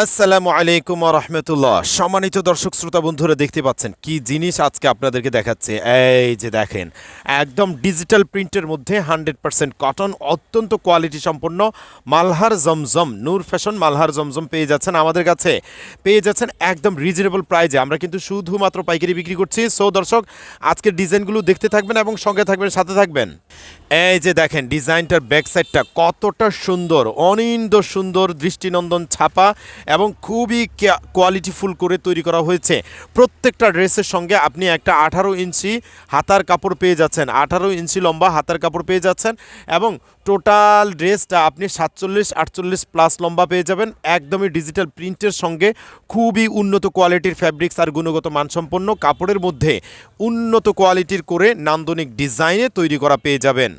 আসসালামু আলাইকুম রহমতুল্লাহ। সম্মানিত দর্শক, শ্রোতা, বন্ধুরা, দেখতে পাচ্ছেন কি জিনিস আজকে আপনাদেরকে দেখাচ্ছে? এই যে দেখেন, একদম ডিজিটাল প্রিন্টের মধ্যে হান্ড্রেড পার্সেন্ট কটন, অত্যন্ত কোয়ালিটি সম্পন্ন মালহার জমজম, নূর ফ্যাশন মালহার জমজম পেয়ে যাচ্ছেন আমাদের কাছে। পেয়ে যাচ্ছেন একদম রিজনেবল প্রাইজে। আমরা কিন্তু শুধুমাত্র পাইকারি বিক্রি করছি। সো দর্শক, আজকের ডিজাইনগুলো দেখতে থাকবেন এবং সঙ্গে থাকবেন, সাথে থাকবেন। এই যে দেখেন, ডিজাইনটার ব্যাক সাইডটা কতটা সুন্দর, অনিন্দ সুন্দর দৃষ্টিনন্দন ছাপা। এবং খুবই কোয়ালিটিফুল করে তৈরি করা হয়েছে। প্রত্যেকটা ড্রেসের সঙ্গে আপনি একটা আঠারো ইঞ্চি হাতার কাপড় পেয়ে যাচ্ছেন। আঠারো ইঞ্চি লম্বা হাতার কাপড় পেয়ে যাচ্ছেন এবং টোটাল ড্রেসটা আপনি সাতচল্লিশ, আটচল্লিশ প্লাস লম্বা পেয়ে যাবেন। একদমই ডিজিটাল প্রিন্টের সঙ্গে খুবই উন্নত কোয়ালিটির ফ্যাব্রিক্স আর গুণগত মানসম্পন্ন কাপড়ের মধ্যে উন্নত কোয়ালিটির করে নান্দনিক ডিজাইনে তৈরি করা পেয়ে যাবেন।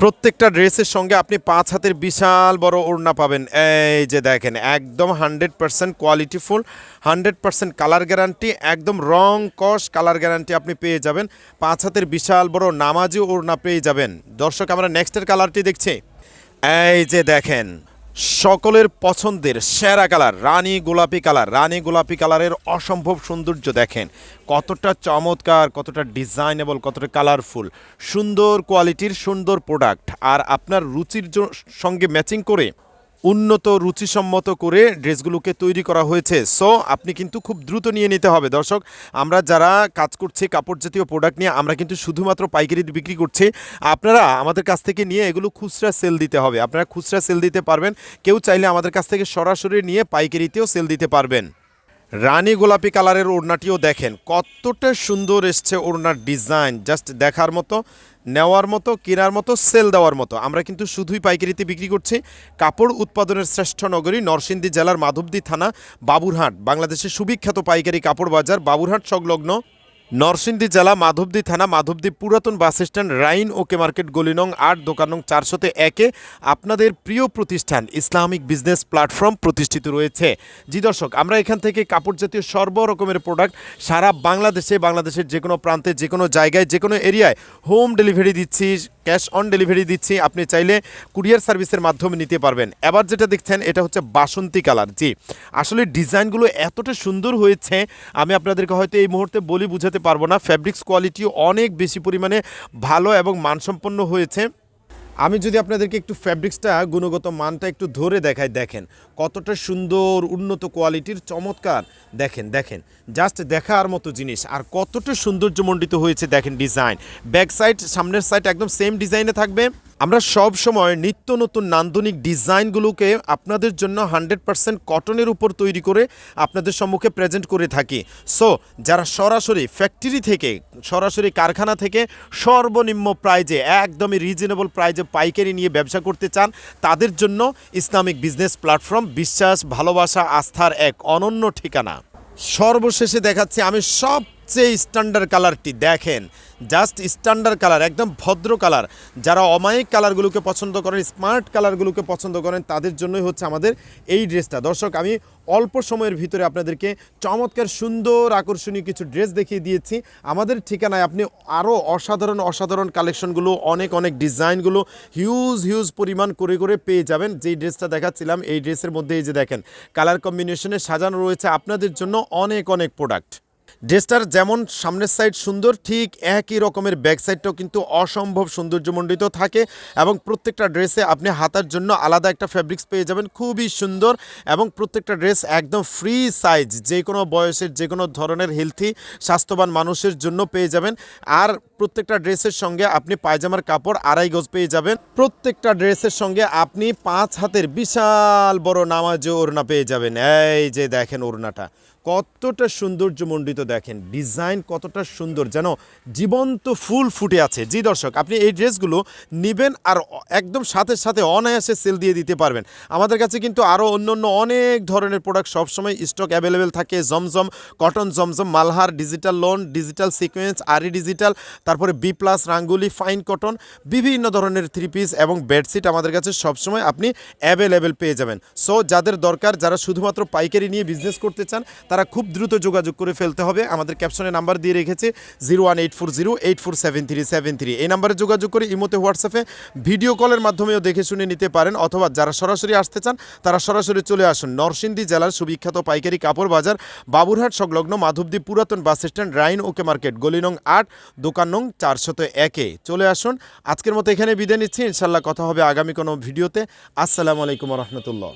প্রত্যেকটা ড্রেসের সঙ্গে আপনি পাঁচ হাতের বিশাল বড় ওড়না পাবেন। এই যে দেখেন, একদম hundred percent qualityful hundred percent colour guarantee একদম রং, কস কালার গ্যারান্টি আপনি পেয়ে যাবেন। পাঁচ হাতের বিশাল বড় নামাজি ওড়না পেয়ে যাবেন। দর্শক, আমরা নেক্সটের কালারটি দেখছি। এই যে দেখেন সকলের পছন্দের সেরা কালার, রানী গোলাপি কালার। রানী গোলাপি কালারের অসম্ভব সৌন্দর্য দেখেন। কতটা চমৎকার, কতটা ডিজাইনেবল, কতটা কালারফুল। সুন্দর কোয়ালিটির সুন্দর প্রোডাক্ট। আর আপনার রুচির সঙ্গে ম্যাচিং করে উন্নত, রুচিসম্মত করে ড্রেসগুলোকে তৈরি করা হয়েছে। সো আপনি কিন্তু খুব দ্রুত নিয়ে নিতে হবে। দর্শক, আমরা যারা কাজ করছি কাপড় জাতীয় প্রোডাক্ট নিয়ে, আমরা কিন্তু শুধুমাত্র পাইকারি বিক্রি করছি। আপনারা আমাদের কাছ থেকে নিয়ে এগুলো খুচরা সেল দিতে হবে। আপনারা খুচরা সেল দিতে পারবেন। কেউ চাইলে আমাদের কাছ থেকে সরাসরি নিয়ে পাইকারিতেও সেল দিতে পারবেন। রানী গোলাপি কালারের ওড়নাটিও দেখেন। কতটা সুন্দর এসছে ওড়নার ডিজাইন জাস্ট দেখার মতো নেওয়ার মতো, কেনার মতো সেল দেওয়ার মতো। আমরা কিন্তু শুধুই পাইকারিতে বিক্রি করছি কাপড় উৎপাদনের শ্রেষ্ঠ নগরী নরসিংদী জেলার মাধবদী থানা, বাবুরহাট। বাংলাদেশের সুবিখ্যাত পাইকারি কাপড় বাজার, বাবুরহাট সংলগ্ন নরসিংদী জেলা মাধবদী থানা মাধবদী পুরাতন bus stand Rain okay market গলিনং আট দোকান নং চারশোতে একে আপনাদের প্রিয় প্রতিষ্ঠান ইসলামিক বিজনেস প্ল্যাটফর্ম প্রতিষ্ঠিত রয়েছে। জি দর্শক, আমরা এখান থেকে কাপড় জাতীয় সর্বরকমের প্রোডাক্ট সারা বাংলাদেশে, বাংলাদেশের যে কোনো প্রান্তে যে কোনো জায়গায় যে কোনো এরিয়ায় হোম ডেলিভারি দিচ্ছি। ক্যাশ অন ডেলিভারি দিচ্ছি। আপনি চাইলে কুরিয়ার সার্ভিসের মাধ্যমে নিতে পারবেন। এবার যেটা দেখছেন, এটা হচ্ছে বাসন্তী কালার। জি, আসলে ডিজাইনগুলো এতটা সুন্দর হয়েছে, আমি আপনাদেরকে হয়তো এই মুহূর্তে বলি বুঝাতে পারব না। ফ্যাব্রিক্স কোয়ালিটি অনেক বেশি পরিমাণে ভালো এবং মানসম্পন্ন হয়েছে। আমি যদি আপনাদেরকে একটু ফ্যাব্রিক্সটা গুণগত মানটা একটু ধরে দেখাই, দেখেন। কতটা সুন্দর উন্নত কোয়ালিটির চমৎকার। দেখেন দেখেন জাস্ট দেখার মতো জিনিস। আর কতটা সৌন্দর্যমণ্ডিত হয়েছে, দেখেন ডিজাইন ব্যাক সাইড সামনের সাইড একদম সেম ডিজাইনে থাকবে। আমরা সব সময় নিত্য নতুন নান্দনিক ডিজাইনগুলোকে আপনাদের জন্য হান্ড্রেড পার্সেন্ট কটনের উপর তৈরি করে আপনাদের সম্মুখে প্রেজেন্ট করে থাকি। সো যারা সরাসরি ফ্যাক্টরি থেকে, সরাসরি কারখানা থেকে সর্বনিম্ন প্রাইজে, একদমই রিজনেবল প্রাইজে পাইকারি নিয়ে ব্যবসা করতে চান, তাদের জন্য ইসলামিক বিজনেস প্ল্যাটফর্ম বিশ্বাস, ভালোবাসা, আস্থার এক অনন্য ঠিকানা। সর্বশেষে দেখাচ্ছি, আমি সবচেয়ে স্ট্যান্ডার্ড কালারটি দেখেন জাস্ট স্ট্যান্ডার্ড কালার একদম ভদ্র কালার যারা অমায়িক কালারগুলোকে পছন্দ করেন স্মার্ট কালারগুলোকে পছন্দ করেন, তাদের জন্যই হচ্ছে আমাদের এই ড্রেসটা। দর্শক, আমি অল্প সময়ের ভিতরে আপনাদেরকে চমৎকার, সুন্দর, আকর্ষণীয় কিছু ড্রেস দেখিয়ে দিয়েছি। আমাদের ঠিকানায় আপনি আরও অসাধারণ অসাধারণ কালেকশনগুলো অনেক অনেক ডিজাইনগুলো হিউজ হিউজ পরিমাণ করে করে পেয়ে যাবেন। যেই ড্রেসটা দেখাচ্ছিলাম, এই ড্রেসের মধ্যে এই যে দেখেন কালার কম্বিনেশনে সাজানো রয়েছে আপনাদের জন্য অনেক অনেক প্রোডাক্ট ড্রেসটার যেমন সামনের সাইড সুন্দর, ঠিক একই রকমের ব্যাক সাইডটাও কিন্তু অসম্ভব সৌন্দর্যমণ্ডিত থাকে এবং প্রত্যেকটা ড্রেসে আপনি হাতার জন্য আলাদা একটা ফ্যাব্রিক্স পেয়ে যাবেন, খুবই সুন্দর এবং প্রত্যেকটা ড্রেস একদম ফ্রি সাইজ যে কোনো বয়সের, যে কোনো ধরনের হেলথি স্বাস্থ্যবান মানুষের জন্য পেয়ে যাবেন। আর প্রত্যেকটা ড্রেসের সঙ্গে আপনি পায়জামার কাপড় আড়াই গজ পেয়ে যাবেন। প্রত্যেকটা ড্রেসের সঙ্গে আপনি পাঁচ হাতের বিশাল বড় নামাজে ওড়না পেয়ে যাবেন। এই যে দেখেন ওড়নাটা। কতটা সৌন্দর্যমণ্ডিত দেখেন, ডিজাইন কতটা সুন্দর, যেন জীবন্ত ফুল ফুটে আছে। জি দর্শক, আপনি এই ড্রেসগুলো নেবেন আর একদম সাথে সাথে অনায়াসে সেল দিয়ে দিতে পারবেন। আমাদের কাছে কিন্তু আরও অন্য অন্য অনেক ধরনের প্রোডাক্ট সবসময় স্টক অ্যাভেলেবেল থাকে। Zamzam cotton Zamzam, Malhar digital lawn digital sequence aari digital তারপরে B plus Rangoli fine cotton বিভিন্ন ধরনের থ্রি পিস এবং বেডশিট আমাদের কাছে সবসময় আপনি অ্যাভেলেবেল পেয়ে যাবেন। সো যাদের দরকার, যারা শুধুমাত্র পাইকারি নিয়ে বিজনেস করতে চান, তারা তারা খুব দ্রুত যোগাযোগ করে ফেলতে হবে। আমাদের ক্যাপশনে নাম্বার দিয়ে রেখেছে zero one eight four zero eight four seven three seven three এই নাম্বারে যোগাযোগ করে ইমোতে হোয়াটসঅ্যাপে ভিডিও কলের মাধ্যমেও দেখে শুনে নিতে পারেন। অথবা যারা সরাসরি আসতে চান, তারা সরাসরি চলে আসুন। নরসিংদী জেলার সুবিখ্যাত পাইকারি কাপড় বাজার, বাবুরহাট সংলগ্ন মাধবদ্বীপ পুরাতন bus stand Rain okay market, গলি নং আট, দোকান নং চারশত একে। চলে আসুন। আজকের মতো এখানে বিদায় নিচ্ছি। ইনশাল্লাহ কথা হবে আগামী কোনো ভিডিওতে। আসসালামু আলাইকুম রহমতুল্লাহ।